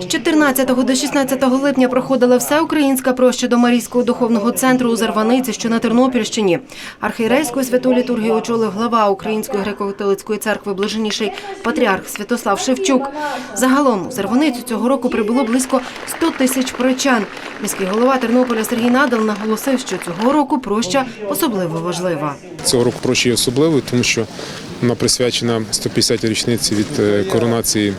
З 14 до 16 липня проходила всеукраїнська проща до Марійського духовного центру у Зарваниці, що на Тернопільщині. Архієрейську святу літургію очолив глава Української греко-католицької церкви блаженніший патріарх Святослав Шевчук. Загалом у Зарваницю цього року прибуло близько 100 тисяч прочан. Міський голова Тернополя Сергій Надал наголосив, що цього року проща особливо важлива. Цього року проща є особливою, тому що вона присвячена 150-й річниці від е, коронації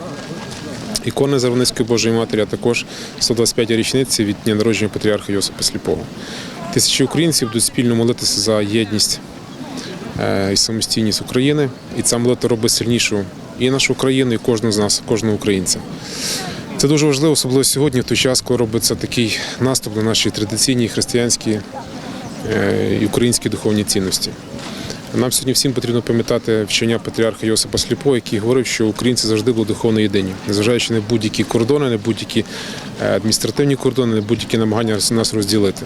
ікони Зарваницької Божої Матері, а також 125-й річниці від дня народження патріарха Йосипа Сліпого. Тисячі українців будуть спільно молитися за єдність е, і самостійність України, і ця молитва робить сильнішою і нашу країну, і кожного з нас, кожного українця. Це дуже важливо, особливо сьогодні, в той час, коли робиться такий наступ на наші традиційні християнські е, і українські духовні цінності. Нам сьогодні всім потрібно пам'ятати вчення патріарха Йосипа Сліпо, який говорив, що українці завжди були духовно єдині, незважаючи на будь-які кордони, на будь-які е, адміністративні кордони, на будь-які намагання нас розділити.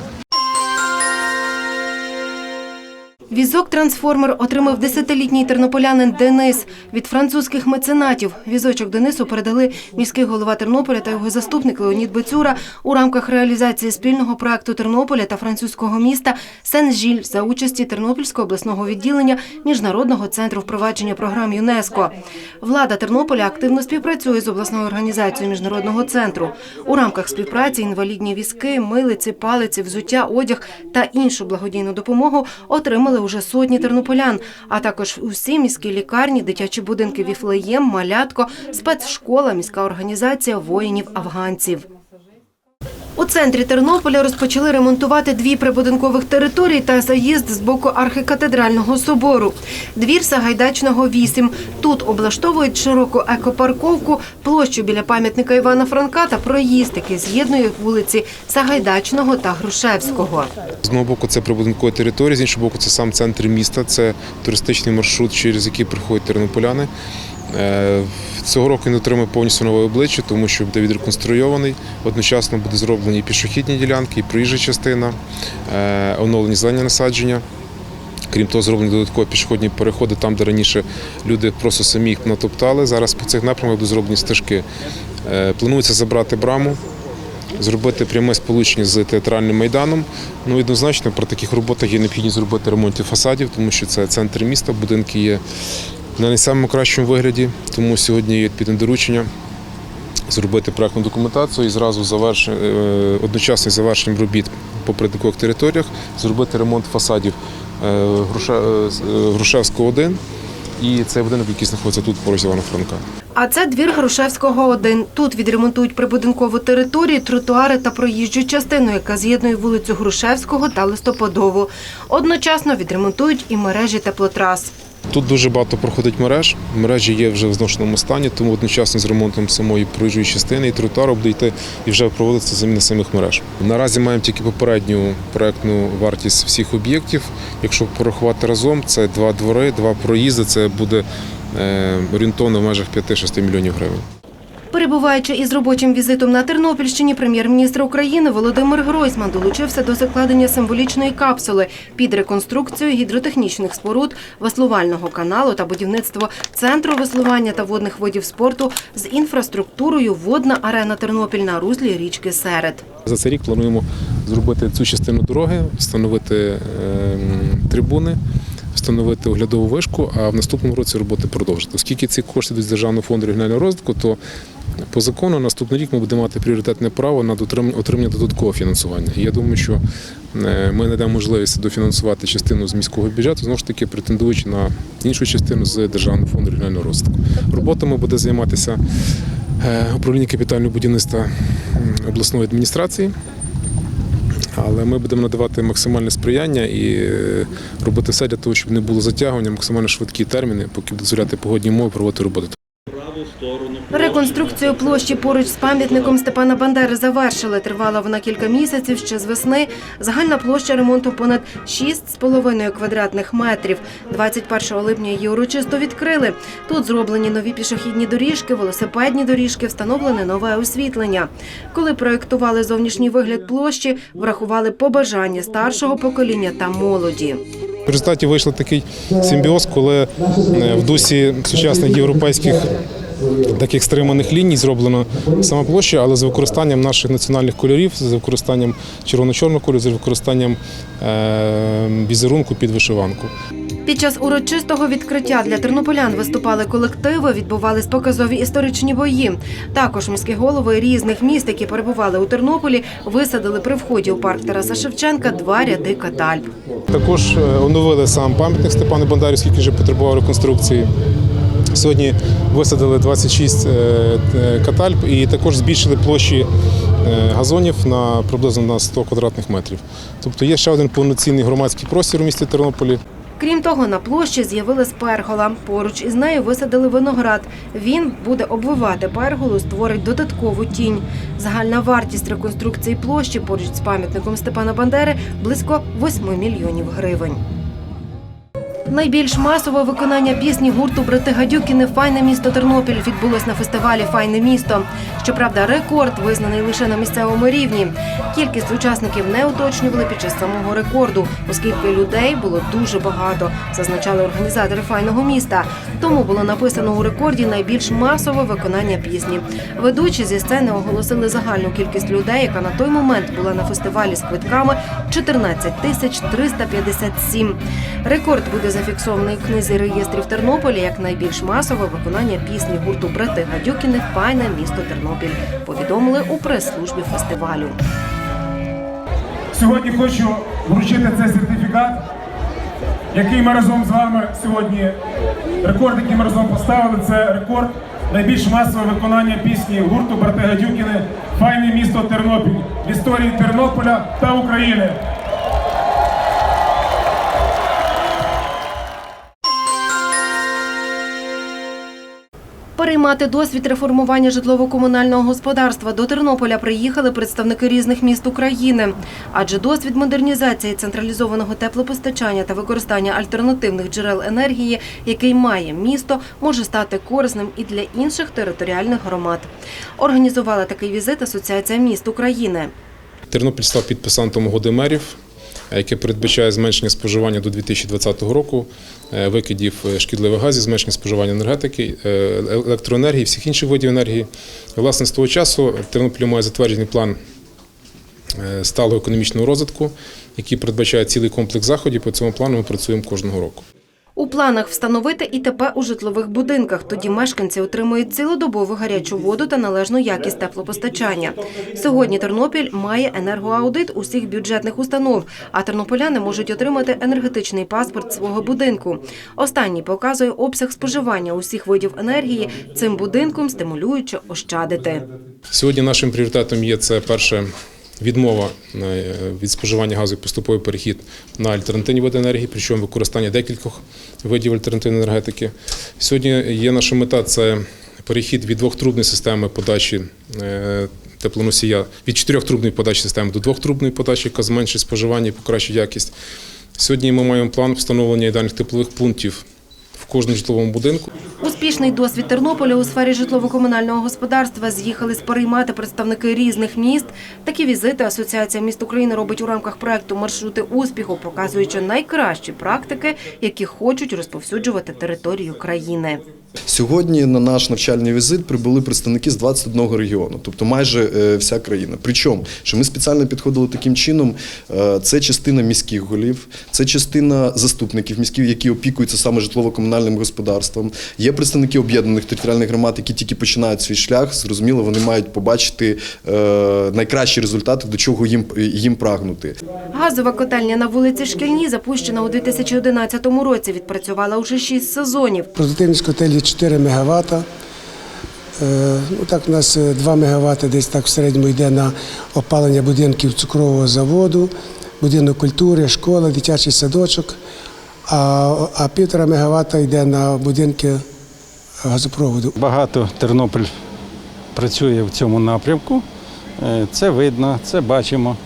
Візок трансформер отримав десятилітній тернополянин Денис від французьких меценатів. Візочок Денису передали міський голова Тернополя та його заступник Леонід Бецюра у рамках реалізації спільного проекту Тернополя та французького міста Сен-Жіль за участі Тернопільського обласного відділення Міжнародного центру впровадження програм ЮНЕСКО. Влада Тернополя активно співпрацює з обласною організацією міжнародного центру. У рамках співпраці інвалідні візки, милиці, палиці, взуття, одяг та іншу благодійну допомогу отримали уже сотні тернополян, а також усі міські лікарні, дитячі будинки Віфлеєм, Малятко, спецшкола, міська організація воїнів-афганців. У центрі Тернополя розпочали ремонтувати дві прибудинкових території та заїзд з боку архікатедрального собору. Двір Сагайдачного 8. Тут облаштовують широку екопарковку, площу біля пам'ятника Івана Франка та проїзд, який з'єднує вулиці Сагайдачного та Грушевського. З одного боку, це прибудинкова територія, з іншого боку, це сам центр міста, це туристичний маршрут, через який приходять тернополяни. Е, Цього року він отримає повністю нове обличчя, тому що буде відреконструйований. Одночасно буде зроблені і пішохідні ділянки, і проїжджа частина, е, оновлені зелені насадження. Крім того, зроблені додаткові пішохідні переходи там, де раніше люди просто самі їх натоптали. Зараз по цих напрямках будуть зроблені стежки. Е, Планується забрати браму, зробити пряме сполучення з театральним майданом. Ну, однозначно, при таких роботах є необхідність зробити ремонт фасадів, тому що це центр міста, будинки є на не самому кращому вигляді, тому сьогодні є відповідне доручення зробити проектну документацію і зразу заверш... е, одночасно з завершенням робіт по придаткових територіях зробити ремонт фасадів е, е, Грушевського 1 і цей будинок, який знаходиться тут поруч Івана Франка. А це двір Грушевського 1. Тут відремонтують прибудинкову територію, тротуари та проїжджу частину, яка з'єднує вулицю Грушевського та Листопадову. Одночасно відремонтують і мережі теплотрас. Тут дуже багато проходить мереж. Мережі є вже в зношеному стані, тому одночасно з ремонтом самої проїжджої частини і тротуар буде йти і вже проводиться заміна самих мереж. Наразі маємо тільки попередню проектну вартість всіх об'єктів. Якщо порахувати разом, це два двори, два проїзди. Це буде е, орієнтовно в межах 5-6 мільйонів гривень. Перебуваючи із робочим візитом на Тернопільщині, прем'єр-міністр України Володимир Гройсман долучився до закладення символічної капсули під реконструкцію гідротехнічних споруд, веслувального каналу та будівництво центру веслування та водних видів спорту з інфраструктурою водна арена Тернопіль на руслі річки Серед. За цей рік плануємо зробити цю частину дороги, встановити е, трибуни, встановити оглядову вишку, а в наступному році роботи продовжити. Оскільки ці кошти йдуть з Державного фонду регіонального розвитку, то по закону наступний рік ми будемо мати пріоритетне право на отримання додаткового фінансування. Я думаю, що е, ми знайдемо можливість дофінансувати частину з міського бюджету, знову ж таки претендуючи на іншу частину з Державного фонду регіонального розвитку. Роботами буде займатися е, управління капітального будівництва обласної адміністрації. Але ми будемо надавати максимальне сприяння і е, робити все для того, щоб не було затягування, максимально швидкі терміни, поки дозволяти погодні умови проводити роботи. Реконструкцію площі поруч з пам'ятником Степана Бандери завершили. Тривала вона кілька місяців ще з весни. Загальна площа ремонту понад 6,5 квадратних метрів. 21 липня її урочисто відкрили. Тут зроблені нові пішохідні доріжки, велосипедні доріжки, встановлене нове освітлення. Коли проєктували зовнішній вигляд площі, врахували побажання старшого покоління та молоді. В результаті вийшов такий симбіоз, коли е, в дусі сучасних європейських таких стриманих ліній зроблена сама площа, але з використанням наших національних кольорів, з використанням червоно-чорного кольору, з використанням е, візерунку під вишиванку. Під час урочистого відкриття для тернополян виступали колективи, відбувались показові історичні бої. Також міські голови різних міст, які перебували у Тернополі, висадили при вході у парк Тараса Шевченка два ряди катальб. Також е, оновили сам пам'ятник Степану Бондарю, який вже потребував реконструкції. Сьогодні висадили 26 е, е, катальб і також збільшили площі е, газонів на приблизно на 100 квадратних метрів. Тобто є ще один повноцінний громадський простір у місті Тернополі. Крім того, на площі з'явилась пергола. Поруч із нею висадили виноград. Він буде обвивати перголу, створить додаткову тінь. Загальна вартість реконструкції площі поруч з пам'ятником Степана Бандери близько 8 мільйонів гривень. Найбільш масове виконання пісні гурту Брати Гадюкіни Файне місто Тернопіль відбулось на фестивалі Файне місто. Щоправда, рекорд визнаний лише на місцевому рівні. Кількість учасників не уточнювали під час самого рекорду, оскільки людей було дуже багато, зазначали організатори файного міста. Тому було написано у рекорді найбільш масове виконання пісні. Ведучі зі сцени оголосили загальну кількість людей, яка на той момент була на фестивалі з квитками 14 тисяч 357. Рекорд буде зафіксований в книзі реєстрів Тернополя як найбільш масове виконання пісні гурту Брати Гадюкіних Файне місто Тернопіль. Повідомили у прес-службі фестивалю. Сьогодні хочу вручити цей сертифікат, який ми разом з вами сьогодні, рекорд, який ми разом поставили, це рекорд найбільш масове виконання пісні гурту Брати Гадюкіни Файне місто Тернопіль в історії Тернополя та України. Переймати досвід реформування житлово-комунального господарства до Тернополя приїхали представники різних міст України. Адже досвід модернізації централізованого теплопостачання та використання альтернативних джерел енергії, який має місто, може стати корисним і для інших територіальних громад. Організувала такий візит Асоціація міст України. Тернопіль став підписантом угоди мерів, яке передбачає зменшення споживання до 2020 року, е, викидів е, шкідливих газів, зменшення споживання енергетики, е, електроенергії, всіх інших видів енергії. Власне, з того часу Тернопіль має затверджений план е, сталого економічного розвитку, який передбачає цілий комплекс заходів. По цьому плану ми працюємо кожного року. У планах встановити ІТП у житлових будинках. Тоді мешканці отримують цілодобову гарячу воду та належну якість теплопостачання. Сьогодні Тернопіль має енергоаудит усіх бюджетних установ, а тернополяни можуть отримати енергетичний паспорт свого будинку. Останній показує обсяг споживання усіх видів енергії, цим будинком стимулюючи ощадити. Сьогодні нашим пріоритетом є це перше. Відмова е, від споживання газу і поступовий перехід на альтернативні види енергії, причому використання декількох видів альтернативної енергетики. Сьогодні є наша мета це перехід від двохтрубної системи подачі е, теплоносія, від чотирьохтрубної подачі системи до двохтрубної подачі, яка зменшить споживання і покращить якість. Сьогодні ми маємо план встановлення ідеальних теплових пунктів кожному житловому будинку. Успішний досвід Тернополя у сфері житлово-комунального господарства з'їхали сприймати представники різних міст. Такі візити Асоціація міст України робить у рамках проекту Маршрути успіху, показуючи найкращі практики, які хочуть розповсюджувати територію країни. Сьогодні на наш навчальний візит прибули представники з 21 регіону, тобто майже е, вся країна. Причому, що ми спеціально підходили таким чином, е, це частина міських голів, це частина заступників міських, які опікуються саме житлово-комунальним господарством. Є представники об'єднаних територіальних громад, які тільки починають свій шлях. Зрозуміло, вони мають побачити е, найкращі результати, до чого їм, їм прагнути. Газова котельня на вулиці Шкільній, запущена у 2011 році, відпрацювала уже шість сезонів. Продуктивність котелі 4 МВт. Ну, так, у нас е, 2 МВт десь так в середньому йде на опалення будинків цукрового заводу, будинок культури, школа, дитячий садочок, а, а півтора МВт йде на будинки газопроводу. Багато Тернопіль працює в цьому напрямку. Е, Це видно, це бачимо.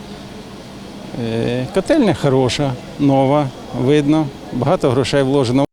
Е, Котельня хороша, нова, видно, багато грошей вложено.